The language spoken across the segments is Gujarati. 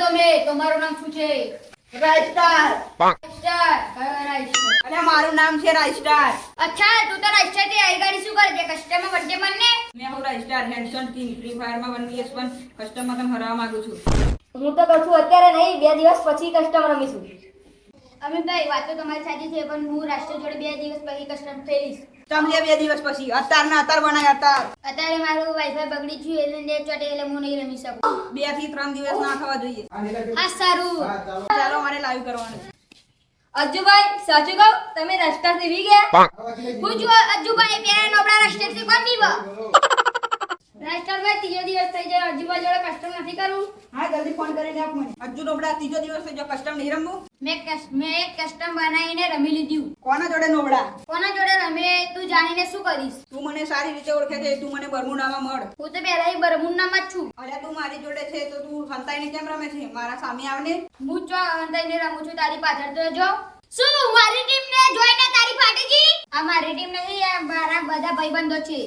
તમે? તમારું નામ શું છે? રાજસ્ટાર રાજસ્ટાર કયો રાજસ્ટાર અને મારું નામ છે રાજસ્ટાર અચ્છા તું તો રાજસ્ટારથી આઈ ગાડી શું કરે છે કસ્ટમર વચ્ચે મને. મેં હું રાજસ્ટાર હેન્ડસનથી ફ્રી ફાયરમાં વન વીએસ વન કસ્ટમર તમે હરાવવા માંગુ છું. હું તો કશું અત્યારે નહીં બે દિવસ પછી કસ્ટમર રમીશું. અમિતભાઈ વાત તો તમારી સાચી છે પણ હું રાષ્ટ્ર જોડે બે દિવસ પછી કસ્ટમ થઈશ તમને બે દિવસ પછી અત્યારના અત્યાર બનાય અત્યાર અત્યારે મારું વાઈફાઈ બગડી ગયું એટલે નેટ ચોટે એટલે હું નહીં રમી શકું. બેથી ત્રણ દિવસ ના થવા જોઈએ. હા સારું. ચાલો. મારે લાઈવ કરવાનું. અજુભાઈ સાચું કહું? તમે રસ્તા થી ગયા? હું. અજુભાઈ પેલા નોબડા રસ્તે થી કોણ થઈ જાય અજુભાઈ જોડે કસ્ટમ નથી કરવું. હા જલ્દી ફોન કરીને આપ મને. અજુ નોબડા ત્રીજો દિવસ જો કસ્ટમ નહીં રમવું. મેં મેં એક કસ્ટમ બનાવીને રમી લીધું. કોના જોડે નોબડા કોના જોડે રમે તું જાણીને શું કરીશ? તું મને સારી રીતે ઓળખે છે તું મને બરમુડામાં મળ. હું તો પહેલા બરમુન્નામાં જ છું. અરે તું મારી જોડે છે તો તું હંતાઈને કેમ રમે છે? મારા સામે આવને. હું ચો હંતાઈને રમું છું તારી પાછળ તો જો. શું મારી ટીમ ને જોઈને તારી ફાટીજી આ મારી ટીમ નહીં મારા બધા ભાઈબંધો છે.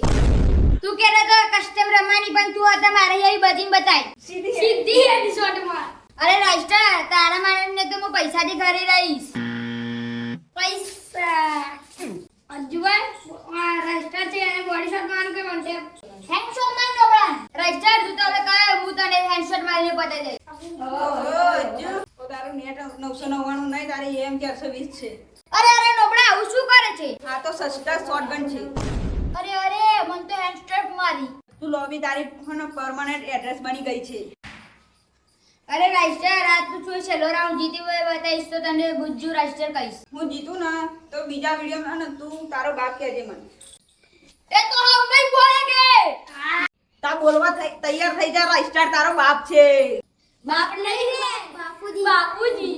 તું કે તો કસ્ટમ રમવાની પણ તું હતા મારે અહીં બધી બતાય. સીધી સીધી હેડશોટ માર અરે રાજતા તારા મારે તો હું પૈસાથી ઘરે રહીશ. પૈસા. અજુભાઈ રાજતા છે અને બોડી શોટ મારું કે મને હેન્ડશોટ માર નોબળા રાજતા તું તો હવે કાય હું તને હેન્ડશોટ મારીને પતાઈ દઈશ. ઓહો, તો તારું નેટ નવસો નવ્વાણું નહીં તારી એમ ચારસો વીસ છે? અરે અરે નોબળા આવું શું કરે છે? આ તો સસ્તા શોટગન છે. અરે અરે મને તો હેન્ડસ્ટ્રેપ મારી. તું લોબી તારી પરમાનન્ટ એડ્રેસ બની ગઈ છે. અરે રાષ્ટ્ર રાત તું છું છેલ્લો રાઉન્ડ જીતી હોય બતાવીશ તો તને ગુજ્જુ રાષ્ટ્ર કહીશ. હું જીતું ને તો બીજા વિડીયોમાં ને તું તારો બાપ કહેજે મને. એ તો હવે કઈ બોલે કે? તા બોલવા તૈયાર થઈ જા રાઇસ્ટાર તારો બાપ છે. બાપ નહીં બાપુજી. બાપુજી.